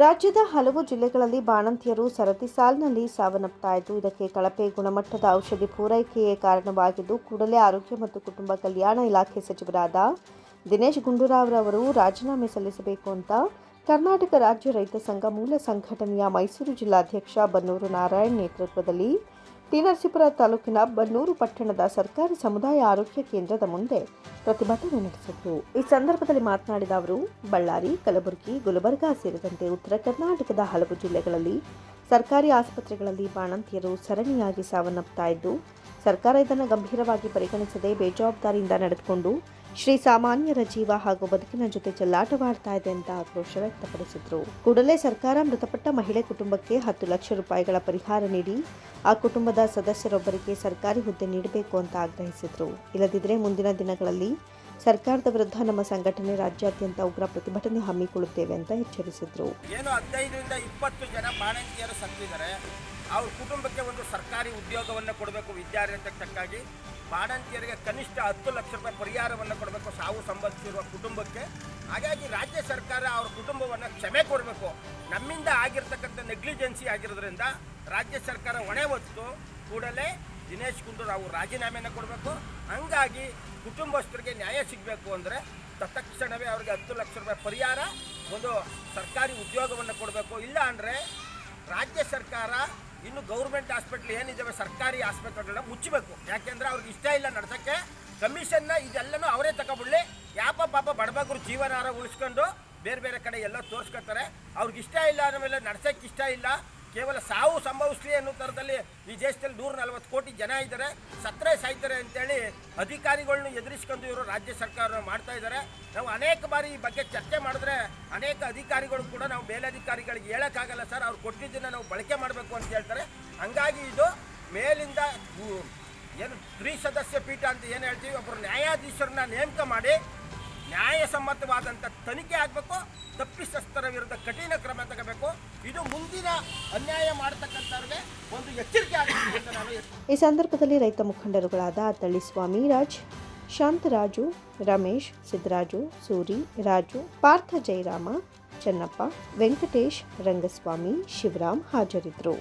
ರಾಜ್ಯದ ಹಲವು ಜಿಲ್ಲೆಗಳಲ್ಲಿ ಬಾಣಂತಿಯರು ಸರತಿ ಸಾಲಿನಲ್ಲಿ ಸಾವನ್ನಪ್ತಾ ಇದಕ್ಕೆ ಕಳಪೆ ಗುಣಮಟ್ಟದ ಔಷಧಿ ಪೂರೈಕೆಯೇ ಕಾರಣವಾಗಿದ್ದು, ಕೂಡಲೇ ಆರೋಗ್ಯ ಮತ್ತು ಕುಟುಂಬ ಕಲ್ಯಾಣ ಇಲಾಖೆ ಸಚಿವರಾದ ದಿನೇಶ್ ಗುಂಡೂರಾವ್ ರವರು ರಾಜೀನಾಮೆ ಸಲ್ಲಿಸಬೇಕು ಅಂತ ಕರ್ನಾಟಕ ರಾಜ್ಯ ರೈತ ಸಂಘ ಮೂಲ ಸಂಘಟನೆಯ ಮೈಸೂರು ಜಿಲ್ಲಾಧ್ಯಕ್ಷ ಬನ್ನೂರು ನಾರಾಯಣ್ ನೇತೃತ್ವದಲ್ಲಿ ಟಿ ತಾಲೂಕಿನ ಬನ್ನೂರು ಪಟ್ಟಣದ ಸರ್ಕಾರಿ ಸಮುದಾಯ ಆರೋಗ್ಯ ಕೇಂದ್ರದ ಮುಂದೆ ಪ್ರತಿಭಟನೆ ನಡೆಸಿದರು ಈ ಸಂದರ್ಭದಲ್ಲಿ ಮಾತನಾಡಿದ ಅವರು, ಬಳ್ಳಾರಿ, ಕಲಬುರಗಿ, ಗುಲಬರ್ಗಾ ಸೇರಿದಂತೆ ಉತ್ತರ ಕರ್ನಾಟಕದ ಹಲವು ಜಿಲ್ಲೆಗಳಲ್ಲಿ ಸರ್ಕಾರಿ ಆಸ್ಪತ್ರೆಗಳಲ್ಲಿ ಬಾಣಂತಿಯರು ಸರಣಿಯಾಗಿ ಸಾವನ್ನಪ್ತಾ ಇದ್ದು, ಸರ್ಕಾರ ಇದನ್ನು ಗಂಭೀರವಾಗಿ ಪರಿಗಣಿಸದೆ ಬೇಜವಾಬ್ದಾರಿಯಿಂದ ನಡೆದುಕೊಂಡು ಶ್ರೀ ಸಾಮಾನ್ಯರ ಜೀವ ಹಾಗೂ ಬದುಕಿನ ಜೊತೆ ಚೆಲ್ಲಾಟವಾಡ್ತಾ ಇದೆ ಅಂತ ಆಕ್ರೋಶ ವ್ಯಕ್ತಪಡಿಸಿದರು. ಕೂಡಲೇ ಸರ್ಕಾರ ಮೃತಪಟ್ಟ ಮಹಿಳೆ ಕುಟುಂಬಕ್ಕೆ ಹತ್ತು ಲಕ್ಷ ರೂಪಾಯಿಗಳ ಪರಿಹಾರ ನೀಡಿ, ಆ ಕುಟುಂಬದ ಸದಸ್ಯರೊಬ್ಬರಿಗೆ ಸರ್ಕಾರಿ ಹುದ್ದೆ ನೀಡಬೇಕು ಅಂತ ಆಗ್ರಹಿಸಿದರು. ಇಲ್ಲದಿದ್ದರೆ ಮುಂದಿನ ದಿನಗಳಲ್ಲಿ ಸರ್ಕಾರದ ವಿರುದ್ಧ ನಮ್ಮ ಸಂಘಟನೆ ರಾಜ್ಯಾದ್ಯಂತ ಉಗ್ರ ಪ್ರತಿಭಟನೆ ಹಮ್ಮಿಕೊಳ್ಳುತ್ತೇವೆ ಅಂತ ಎಚ್ಚರಿಸಿದ್ರು. ಏನು ಹದಿನೈದರಿಂದ ಇಪ್ಪತ್ತು ಜನ ಬಾಣಂತಿಯರು ಸತ್ತಿದ್ದಾರೆ. ಅವ್ರ ಕುಟುಂಬಕ್ಕೆ ಒಂದು ಸರ್ಕಾರಿ ಉದ್ಯೋಗವನ್ನು ಕೊಡಬೇಕು ವಿದ್ಯಾರ್ಥಿಯಕ್ಕಾಗಿ ಬಾಣಂತಿಯರಿಗೆ ಕನಿಷ್ಠ ಹತ್ತು ಲಕ್ಷ ರೂಪಾಯಿ ಪರಿಹಾರವನ್ನು ಕೊಡಬೇಕು ಸಾವು ಸಂಭವಿಸಿರುವ ಕುಟುಂಬಕ್ಕೆ. ಹಾಗಾಗಿ ರಾಜ್ಯ ಸರ್ಕಾರ ಅವ್ರ ಕುಟುಂಬವನ್ನು ಕ್ಷಮೆ ಕೊಡಬೇಕು. ನಮ್ಮಿಂದ ಆಗಿರ್ತಕ್ಕಂಥ ನೆಗ್ಲಿಜೆನ್ಸಿ ಆಗಿರೋದ್ರಿಂದ ರಾಜ್ಯ ಸರ್ಕಾರ ಹೊಣೆ ಹೊತ್ತು ಕೂಡಲೇ ದಿನೇಶ್ ಗುಂಡೂರಾವ್ ರಾಜೀನಾಮೆನ ಕೊಡಬೇಕು. ಹಂಗಾಗಿ ಕುಟುಂಬಸ್ಥರಿಗೆ ನ್ಯಾಯ ಸಿಗಬೇಕು ಅಂದರೆ ತತ್ಕ್ಷಣವೇ ಅವರಿಗೆ ಹತ್ತು ಲಕ್ಷ ರೂಪಾಯಿ ಪರಿಹಾರ, ಒಂದು ಸರ್ಕಾರಿ ಉದ್ಯೋಗವನ್ನು ಕೊಡಬೇಕು. ಇಲ್ಲ ಅಂದರೆ ರಾಜ್ಯ ಸರ್ಕಾರ ಇನ್ನು ಗೌರ್ಮೆಂಟ್ ಹಾಸ್ಪಿಟ್ಲ್ ಏನಿದ್ದಾವೆ ಸರ್ಕಾರಿ ಆಸ್ಪತ್ರೆಗಳನ್ನ ಮುಚ್ಚಬೇಕು ಯಾಕೆಂದ್ರೆ ಅವ್ರಿಗೆ ಇಷ್ಟ ಇಲ್ಲ ನಡೆಸೋಕ್ಕೆ. ಕಮಿಷನ್ನ ಇದೆಲ್ಲನೂ ಅವರೇ ತಗೊಬಿಡಲಿ ಯಾಪ ಪಾಪ ಬಡಬಗ್ರು ಜೀವನಾರ ಉಳಿಸ್ಕೊಂಡು ಬೇರೆ ಬೇರೆ ಕಡೆ ಎಲ್ಲ ತೋರಿಸ್ಕೊತಾರೆ ಅವ್ರಿಗೆ ಇಷ್ಟ ಇಲ್ಲ ಮೇಲೆ ನಡ್ಸೋಕ್ಕೆ ಇಷ್ಟ ಇಲ್ಲ. ಕೇವಲ ಸಾವು ಸಂಭವಿಸ್ಲಿ ಅನ್ನೋ ಥರದಲ್ಲಿ ಈ ದೇಶದಲ್ಲಿ ನೂರ ನಲವತ್ತು ಕೋಟಿ ಜನ ಇದ್ದಾರೆ. ಸತ್ತರೆ ಸಾಯ್ತಾರೆ ಅಂತೇಳಿ ಅಧಿಕಾರಿಗಳನ್ನ ಎದುರಿಸ್ಕೊಂಡು ಇವರು ರಾಜ್ಯ ಸರ್ಕಾರ ಮಾಡ್ತಾ ಇದ್ದಾರೆ. ನಾವು ಅನೇಕ ಬಾರಿ ಈ ಬಗ್ಗೆ ಚರ್ಚೆ ಮಾಡಿದ್ರೆ ಅನೇಕ ಅಧಿಕಾರಿಗಳು ಕೂಡ ನಾವು ಮೇಲಧಿಕಾರಿಗಳಿಗೆ ಹೇಳೋಕ್ಕಾಗಲ್ಲ ಸರ್, ಅವ್ರು ಕೊಟ್ಟಿದ್ದನ್ನು ನಾವು ಬಳಕೆ ಮಾಡಬೇಕು ಅಂತ ಹೇಳ್ತಾರೆ. ಹಂಗಾಗಿ ಇದು ಮೇಲಿಂದ ಏನು ತ್ರಿಸದಸ್ಯ ಪೀಠ ಅಂತ ಏನು ಹೇಳ್ತೀವಿ ಒಬ್ಬರು ನ್ಯಾಯಾಧೀಶರನ್ನ ನೇಮಕ ಮಾಡಿ ನ್ಯಾಯಸಮ್ಮತವಾದಂಥ ತನಿಖೆ ಆಗಬೇಕು, ತಪ್ಪಿತಸ್ಥರ ವಿರುದ್ಧ ಕಠಿಣ ಕ್ರಮ ತಗೋಬೇಕು. ಇದು ಮುಂದಿನ ಅನ್ಯಾಯ ಮಾಡತಕ್ಕಂಥವ್ರಿಗೆ ಒಂದು ಎಚ್ಚರಿಕೆ ಆಗಬೇಕು ಈ ಸಂದರ್ಭದಲ್ಲಿ ರೈತ ಮುಖಂಡರುಗಳಾದ ತಳಿಸ್ವಾಮಿ ರಾಜ್ ಶಾಂತರಾಜು, ರಮೇಶ್, ಸಿದ್ದರಾಜು, ಸೂರಿ, ರಾಜು, ಪಾರ್ಥ ಜಯರಾಮ, ಚನ್ನಪ್ಪ, ವೆಂಕಟೇಶ್, ರಂಗಸ್ವಾಮಿ, ಶಿವರಾಮ್ ಹಾಜರಿದ್ದರು.